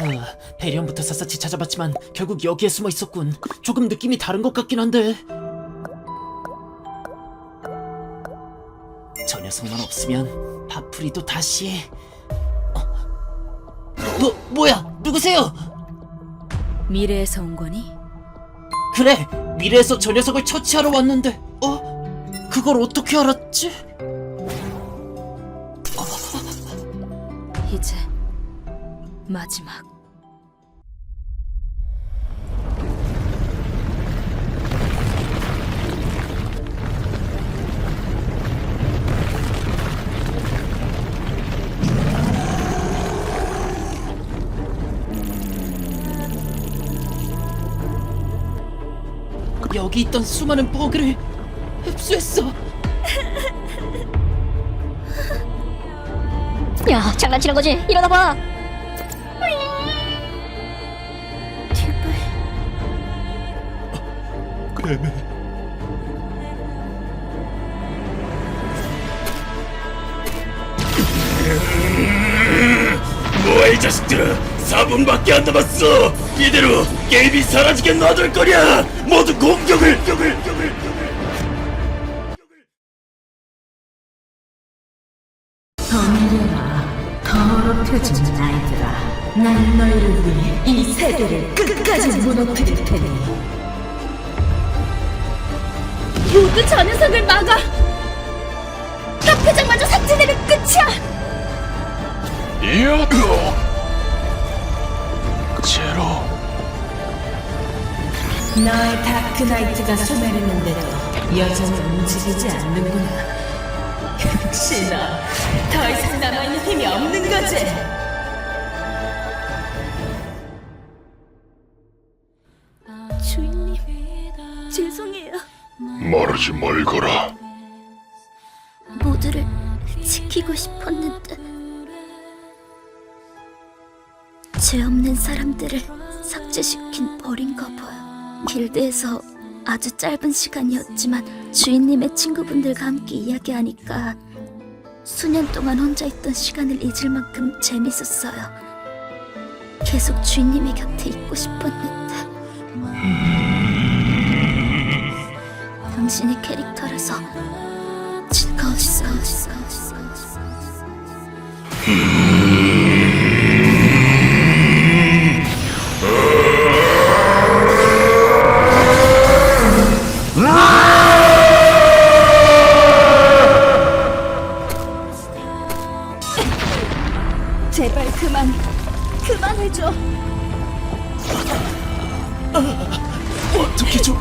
그 배리언부터 샅샅이 찾아봤지만 결국 여기에 숨어 있었군. 조금 느낌이 다른 것 같긴 한데. 저 녀석만 없으면 파프리도 다시. 어? 뭐 뭐야? 누구세요? 미래에서 온 거니? 그래 미래에서 저 녀석을 처치하러 왔는데. 어? 그걸 어떻게 알았지? 이제 마지막. 여기 있던 수많은 버그를 흡수했어. 야, 장난치는 거지? 일어나봐. 튜브 뭐야 이 자식들아 4분밖에 안 남았어 이대로 게임이 사라지게 놔둘 거냐 모두 공격을 공격을 공격을 덤벼라 더럽혀진 아이들아 난 너희를 위해 이 세계를 끝까지 무너뜨릴 테니 모두 저 녀석을 막아. 협회장마저 삭제되면 끝이야. 이야 제로 너의 다크나이트가 소멸했는데도 여전히 움직이지 않는구나. 역시 너더 이상 남아있는 힘이 없는 거지? 주인님 죄송해요. 말하지 말거라. 모두를 지키고 싶었는데 죄 없는 사람들을 삭제시킨 벌인가 봐요. 길드에서 아주 짧은 시간이었지만 주인님의 친구분들과 함께 이야기하니까 수년 동안 혼자 있던 시간을 잊을 만큼 재밌었어요. 계속 주인님의 곁에 있고 싶었는데 당신의 캐릭터라서 즐거웠어 어떻게 좀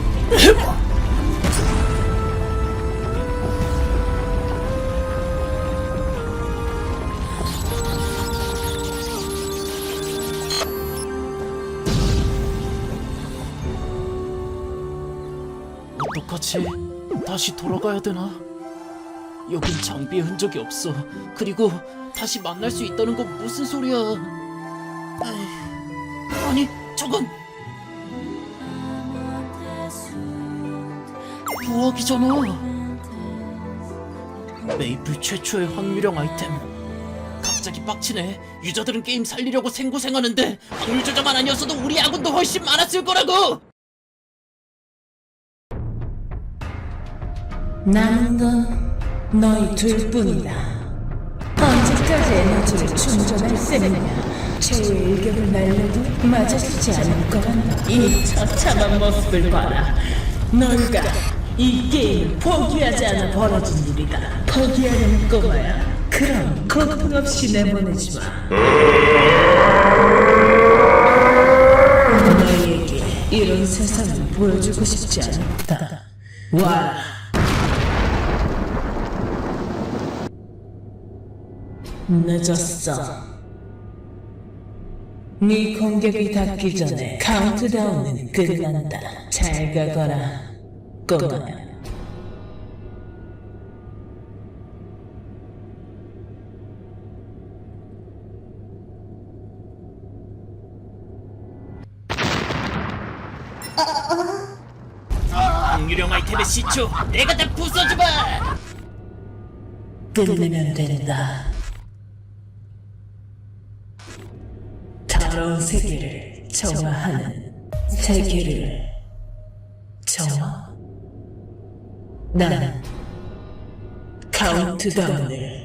어떡하지? 다시 돌아가야 되나? 여긴 장비의 흔적이 없어. 그리고 다시 만날 수 있다는 건 무슨 소리야? 아니, 저건 부하기잖아. 메이플 최초의 확률형 아이템. 갑자기 빡치네. 유저들은 게임 살리려고 생고생하는데 확률 조절만 아니었어도 우리 아군도 훨씬 많았을 거라고. 남은 건 너희 둘뿐이다 언제까지 에너지를 충전할 셈이냐 최후의 일격을 날려도 맞아주지 않을 거란다 이 처참한 모습을 봐라. 너희가 이 게임을 포기하지 않아 벌어진 일이다. 포기하려는 꼬마야. 그럼 고통 없이 내보내주마. 너희에게 이런 세상을 보여주고 싶지 않다. 와라 늦었어. 네 공격이 닿기 전에 카운트다운은 끝난다. 잘 가거라, 꼬마야. 확률형 아이템의 시초 내가 다 부숴주마. 끝내면 된다. 더러운 세계를 정화하는 세계를 정화? 나는 카운트다운을